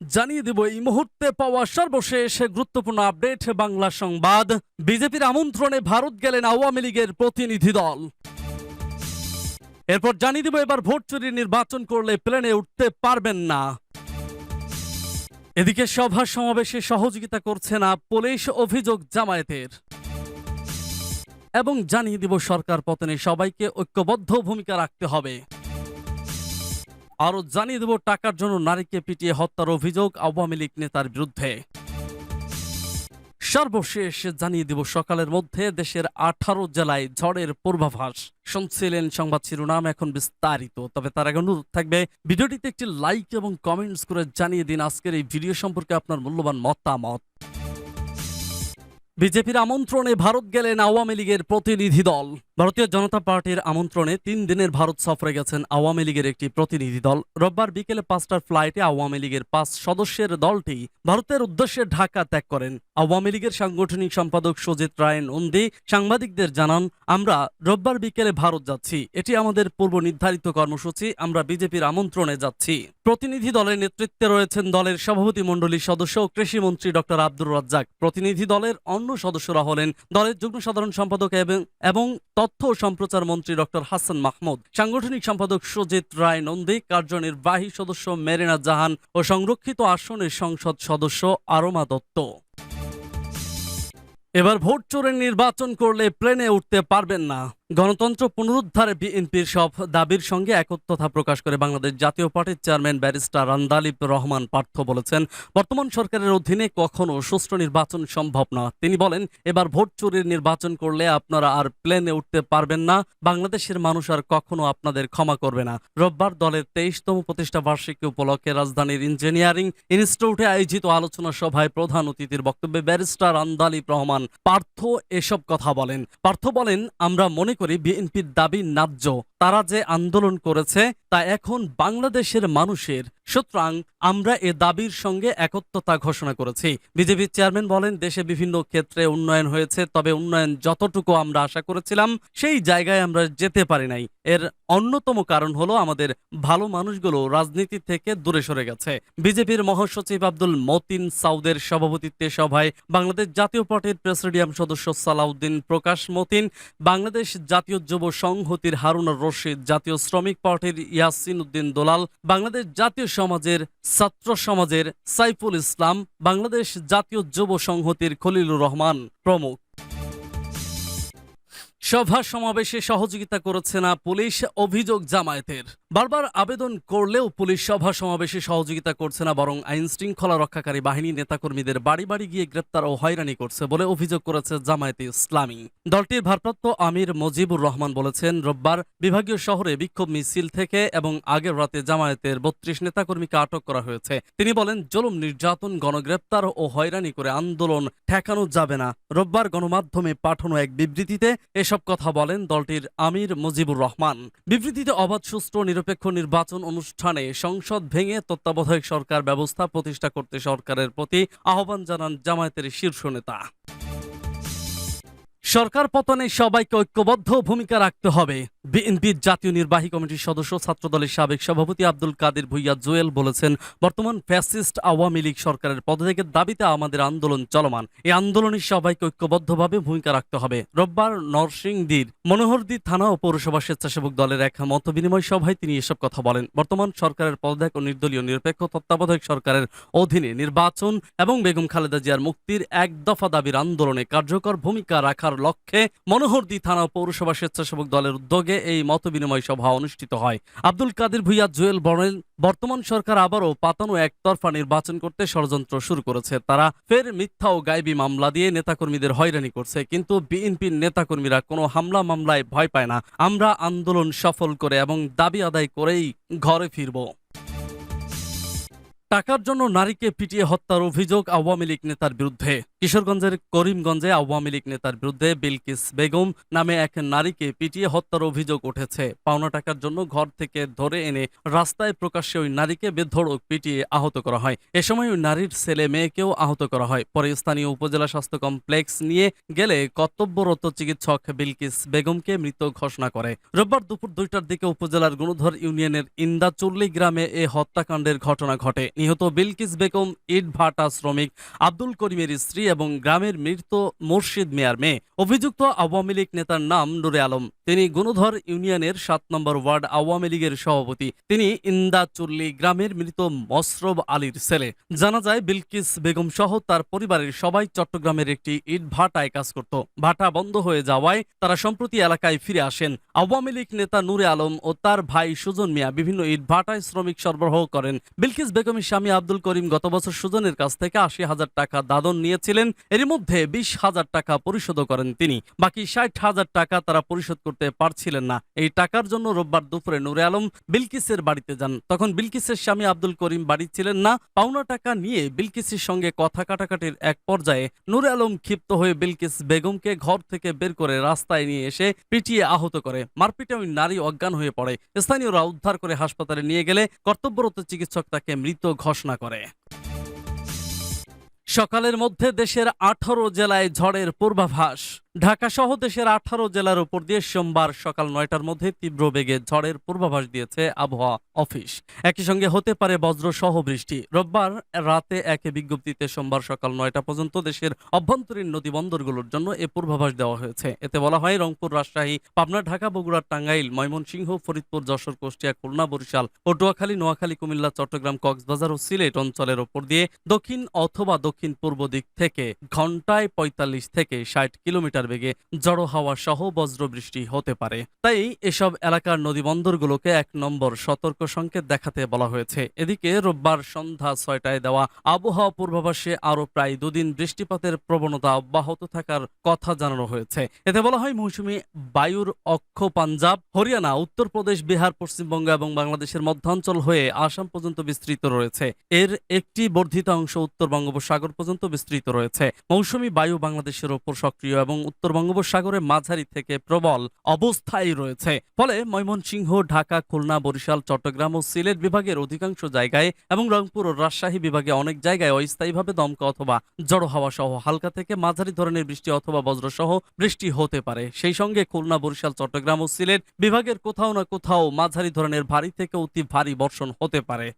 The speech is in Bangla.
জানিয়ে দেব, এই মুহূর্তে পাওয়া সর্বশেষ গুরুত্বপূর্ণ আপডেট বাংলা সংবাদ। বিজেপির আমন্ত্রণে ভারত গেলেন আওয়ামী লীগের প্রতিনিধি দল। এরপর জানিয়ে দেব, এবার ভোট চুরির নির্বাচন করলে প্লেনে উঠতে পারবেন না। এদিকে সভা সমাবেশে সহযোগিতা করছে না পুলিশ অভিযোগ জামায়াতের। এবং জানিয়ে দিব, সরকার পতনে সবাইকে ঐক্যবদ্ধ ভূমিকা রাখতে হবে। আরও জানিয়ে দেব টাকার জন্য নারীকে পিটিয়ে হত্যার অভিযোগ আওয়ামী লীগ নেতার বিরুদ্ধে। সর্বশেষ জানিয়ে দিব সকালের মধ্যে দেশের আঠারো জেলায় ঝড়ের পূর্বাভাস। শুনছিলেন সংবাদ শিরোনাম এখন বিস্তারিত, তবে তার আগে অনুরোধ থাকবে, ভিডিওটিতে একটি লাইক এবং কমেন্টস করে জানিয়ে দিন আজকের এই ভিডিও সম্পর্কে আপনার মূল্যবান মতামত। বিজেপির আমন্ত্রণে ভারত গেলেন আওয়ামী লীগের প্রতিনিধি দল। ভারতীয় জনতা পার্টির আমন্ত্রণে তিন দিনের ভারত সফরে গেছেন আওয়ামী লীগের একটি প্রতিনিধি দল। রোববার বিকেলে পাঁচটার ফ্লাইটে আওয়ামী লীগের পাঁচ সদস্যের দলটি ভারতের উদ্দেশ্যে ঢাকা ত্যাগ করেন। আওয়ামী লীগের সাংগঠনিক সম্পাদক সজিত রায় নন্দী সাংবাদিকদের জানান, আমরা রোববার বিকেলে ভারত যাচ্ছি। এটি আমাদের পূর্ব নির্ধারিত কর্মসূচি। আমরা বিজেপির আমন্ত্রণে যাচ্ছি। প্রতিনিধি দলের নেতৃত্বে রয়েছেন দলের সভাপতি মণ্ডলীর সদস্য ও কৃষিমন্ত্রী ডক্টর আব্দুর রাজ্জাক। প্রতিনিধি দলের অন্য সদস্যরা হলেন দলের যুগ্ম সাধারণ সম্পাদক এবং- এবং তথ্য সম্প্রচার মন্ত্রী ডক্টর হাসান মাহমুদ। সাংগঠনিক সম্পাদক সুজিত রায় নন্দী, কার্যনির্বাহী সদস্য মেরিনা জাহান ও সংরক্ষিত আসনের সংসদ সদস্য আরমা দত্ত। এবার ভোট চোরের নির্বাচন করলে প্লেনে উঠতে পারবেন না। গণতন্ত্র পুনরুদ্ধারে বিএনপির সব দাবির সঙ্গে একত্রতা প্রকাশ করে বাংলাদেশ জাতীয় পার্টির চেয়ারম্যান ব্যারিস্টার রান্দালিব রহমান পার্থ বলেছেন, বর্তমান সরকারের অধীনে কখনো সুষ্ঠু নির্বাচন সম্ভব না। তিনি বলেন, এবার ভোট চুরির নির্বাচন করলে আপনারা আর প্লেনে উঠতে পারবেন না। বাংলাদেশের মানুষ আর কখনো আপনাদের ক্ষমা করবে না। রোববার দলের তেইশতম প্রতিষ্ঠা বার্ষিকী উপলক্ষে রাজধানীর ইঞ্জিনিয়ারিং ইনস্টিটিউটে আয়োজিত আলোচনা সভায় প্রধান অতিথির বক্তব্যে ব্যারিস্টার আন্দালিব রহমান পার্থ এসব কথা বলেন। পার্থ বলেন, আমরা মনে করি বিএনপির দাবি ন্যায্য। তারা যে আন্দোলন করেছে তা এখন বাংলাদেশের মানুষের। সুতরাং আমরা এ দাবির সঙ্গে একত্রতা ঘোষণা করেছি। বিজেপির চেয়ারম্যান বলেন, দেশে বিভিন্ন ক্ষেত্রে উন্নয়ন হয়েছে, তবে উন্নয়ন যতটুকু আমরা আশা করেছিলাম, সেই জায়গায় আমরা যেতে পারি নাই। এর অন্যতম কারণ হলো আমাদের ভালো মানুষগুলো রাজনীতি থেকে দূরে সরে গেছে। বিজেপির মহাসচিব আব্দুল মতিন সাউদের সভাপতিত্বে সভায় বাংলাদেশ জাতীয় পার্টির প্রেসিডিয়াম সদস্য সালাউদ্দিন প্রকাশ মতিন, বাংলাদেশ জাতীয় যুব সংহতির হারুন রশিদ জাতীয় শ্রমিক পার্টির ইয়াসিন উদ্দিন দোলাল, বাংলাদেশ জাতীয় সমাজের ছাত্র সমাজের সাইফুল ইসলাম, বাংলাদেশ জাতীয় যুব সংহতির খলিলুর রহমান প্রমুখ। সভা সমাবেশে সহযোগিতা করেছে না পুলিশ, অভিযোগ জামায়াতের। বারবার আবেদন করলেও পুলিশ সভা সমাবেশে সহযোগিতা করছে না, বরং আইন শৃঙ্খলা রক্ষাকারী বাহিনী নেতাকর্মীদের বাড়ি বাড়ি গিয়ে গ্রেপ্তার ও হয়রানি করছে বলে অভিযোগ করেছে জামায়াতে ইসলামী। দলটির ভারপ্রাপ্ত আমির মজিবুর রহমান বলেছেন, রোববার বিভাগীয় শহরে বিক্ষোভ মিছিল থেকে এবং আগের রাতে জামায়াতের বত্রিশ নেতাকর্মীকে আটক করা হয়েছে। তিনি বলেন, জুলুম, নির্যাতন, গণগ্রেপ্তার ও হয়রানি করে আন্দোলন ঠেকানো যাবে না। রোববার গণমাধ্যমে পাঠানো এক বিবৃতিতে এসব কথা বলেন দলটির আমির মজিবুর রহমান। বিবৃতিতে অবাধ, সুষ্ঠু নিরপেক্ষ নির্বাচন অনুষ্ঠানে সংসদ ভেঙে তত্ত্বাবধায়ক সরকার ব্যবস্থা প্রতিষ্ঠা করতে সরকারের প্রতি আহ্বান জানান জামায়াতের শীর্ষ নেতা। সরকার পতনে সবাইকে ঐক্যবদ্ধ ভূমিকা রাখতে হবে। বিএনপির জাতীয় নির্বাহী কমিটির সদস্য, ছাত্রদলের সাবেক সভাপতি আব্দুল কাদের ভুইয়া জুয়েল বলেছেন, বর্তমান ফ্যাসিস্ট আওয়ামী লীগ সরকারের পদত্যাগের দাবিতে আমাদের আন্দোলন চলমান। এই আন্দোলনে সবাইকে ঐক্যবদ্ধভাবে ভূমিকা রাখতে হবে। রোববার নরসিংদীর মনোহরদী থানা ও পৌরসভা স্বেচ্ছাসেবক দলের এক মত বিনিময় সভায় তিনি এসব কথা বলেন। বর্তমান সরকারের পদত্যাগ ও নির্দলীয় নিরপেক্ষ তত্ত্বাবধায়ক সরকারের অধীনে নির্বাচন এবং বেগম খালেদা জিয়ার মুক্তির এক দফা দাবির আন্দোলনে কার্যকর ভূমিকা রাখার লক্ষ্যে মনোহরদী থানা পৌরসভা স্বেচ্ছাসেবক দলের উদ্যোগে এই মত বিনিময় সভা অনুষ্ঠিত হয়। আব্দুল কাদের ভুইয়া, জুয়েল বলেন বর্তমান সরকার আবারও পাতানো একতরফা নির্বাচন করতে ষড়যন্ত্র শুরু করেছে। তারা ফের মিথ্যা ও গায়েবী মামলা দিয়ে নেতাকর্মীদের হয়রানি করছে, কিন্তু বিএনপির নেতাকর্মীরা কোনো হামলা মামলায় ভয় পায় না। আমরা আন্দোলন সফল করে এবং দাবি আদায় করেই ঘরে ফিরব। টাকার জন্য নারীকে পিটিয়ে হত্যার অভিযোগ আওয়ামী লীগ নেতার বিরুদ্ধে। কিশোরগঞ্জের করিমগঞ্জে আওয়ামী লীগ নেতার বিরুদ্ধে বিলকিস বেগম নামে এক নারীকে পিটিয়ে হত্যার অভিযোগ উঠেছে। পাওনা টাকার জন্য ঘর থেকে ধরে এনে রাস্তায় প্রকাশ্যে ওই নারীকে বেধড়ক পিটিয়ে আহত করা হয়। এ সময় ওই নারীর ছেলে মেয়েকেও আহত করা হয়। পরে স্থানীয় উপজেলা স্বাস্থ্য কমপ্লেক্স নিয়ে গেলে কর্তব্যরত চিকিৎসক বিলকিস বেগমকে মৃত ঘোষণা করে। রোববার দুপুর দুইটার দিকে উপজেলার গুণধর ইউনিয়নের ইন্দাচুল্লি গ্রামে এ হত্যাকাণ্ডের ঘটনা ঘটে। নিহত বিলকিস বেগম ইট ভাটা শ্রমিক আব্দুল করিমের স্ত্রী এবং গ্রামের মৃত মুর্শিদ মিয়ার মেয়ে। অভিযুক্ত আওয়ামী লীগ নেতার নাম নুরে আলম। তিনি গুণধর ইউনিয়নের সাত নম্বর ওয়ার্ড আওয়ামী লীগের সভাপতি। তিনি ইন্দাচুল্লি গ্রামের মৃত মসরব আলীর ছেলে। জানা যায়, বিলকিস বেগম সহ তার পরিবারের সবাই চট্টগ্রামের একটি ইট ভাটায় কাজ করত। ভাটা বন্ধ হয়ে যাওয়ায় তারা সম্প্রতি এলাকায় ফিরে আসেন। আওয়ামী লীগ নেতা নূরে আলম ও তার ভাই সুজন মিয়া বিভিন্ন ইট ভাটায় শ্রমিক সরবরাহ করেন। বিলকিস বেগমের স্বামী আব্দুল করিম গত বছর সুজনের কাছ থেকে আশি হাজার টাকা দাদন নিয়েছিলেন। এর মধ্যে বিশ হাজার টাকা পরিশোধ করেন তিনি। বাকি ষাট হাজার টাকা তারা পরিশোধ করতে পারছিলেন না। এই টাকার জন্য রোববার দুপুরে নূরে আলম বিলকিসের বাড়িতে যান। তখন বিলকিসের স্বামী আব্দুল করিম বাড়ি ছিলেন না। পাওনা টাকা নিয়ে বিলকিসের সঙ্গে কথা কাটাকাটির এক পর্যায়ে নূরে আলম ক্ষিপ্ত হয়ে বিলকিস বেগমকে ঘর থেকে বের করে রাস্তায় নিয়ে এসে পিটিয়ে আহত করে। মারপিটে ওই নারী অজ্ঞান হয়ে পড়ে। স্থানীয়রা উদ্ধার করে হাসপাতালে নিয়ে গেলে কর্তব্যরত চিকিৎসক তাকে মৃত ঘোষণা করে। সকালের মধ্যে দেশের আঠারো জেলায় ঝড়ের পূর্বাভাস। ঢাকা সহ দেশের আঠারো জেলার উপর দিয়ে সোমবার সকাল নয়টার মধ্যে তীব্র বেগে ঝড়ের পূর্বাভাস দিয়েছে আবহাওয়া অফিস। একই সঙ্গে হতে পারে বজ্র সহ বৃষ্টি। রোববার রাতে এক বিজ্ঞপ্তিতে সোমবার সকাল নয়টা পর্যন্ত দেশের অভ্যন্তরীণ নদী বন্দরগুলোর জন্য এ পূর্বাভাস দেওয়া হয়েছে। এতে বলা হয়, রংপুর, রাজশাহী, পাবনা, ঢাকা, বগুড়া, টাঙ্গাইল, ময়মনসিংহ, ফরিদপুর, যশোর, কুষ্টিয়া, খুলনা, বরিশাল পটুয়াখালী নোয়াখালী কুমিল্লা, চট্টগ্রাম, কক্সবাজার ও সিলেট অঞ্চলের ওপর দিয়ে দক্ষিণ অথবা দক্ষিণ পূর্ব দিক থেকে ঘন্টায় পঁয়তাল্লিশ থেকে ষাট কিলোমিটার বেগে জড়ো হাওয়া সহ বজ্রবৃষ্টি হতে পারে। তাই এসব এলাকার নদী বন্দরগুলোকে এক নম্বর সতর্ক সংকেত দেখাতে বলা হয়েছে। এদিকে রোববার সন্ধ্যা ছয়টায় দেওয়া আবহাওয়া পূর্বাভাসে আরও প্রায় দুদিন বৃষ্টিপাতের প্রবণতা অব্যাহত থাকার কথা জানানো হয়েছে। এতে বলা হয়, মৌসুমী বায়ুর অক্ষ পাঞ্জাব, হরিয়ানা, উত্তরপ্রদেশ, বিহার, পশ্চিমবঙ্গ এবং বাংলাদেশের মধ্যাঞ্চল হয়ে আসাম পর্যন্ত বিস্তৃত রয়েছে। এর একটি বর্ধিত অংশ উত্তর বঙ্গোপসাগর পর্যন্ত বিস্তৃত রয়েছে। মৌসুমি বায়ু বাংলাদেশের ওপর সক্রিয় এবং উত্তর বঙ্গোপসাগরে মাঝারি থেকে প্রবল অবস্থায় রয়েছে। ফলে ময়মনসিংহ, ঢাকা, খুলনা, বরিশাল, চট্টগ্রাম ও সিলেট বিভাগের অধিকাংশ জায়গায় এবং রংপুর ও রাজশাহী বিভাগে অনেক জায়গায় অস্থায়ীভাবে দমকা অথবা জড়ো হাওয়া সহ হালকা থেকে মাঝারি ধরনের বৃষ্টি অথবা বজ্রসহ বৃষ্টি হতে পারে। সেই সঙ্গে খুলনা, বরিশাল, চট্টগ্রাম ও সিলেট বিভাগের কোথাও না কোথাও মাঝারি ধরনের ভারী থেকে অতি ভারী বর্ষণ হতে পারে।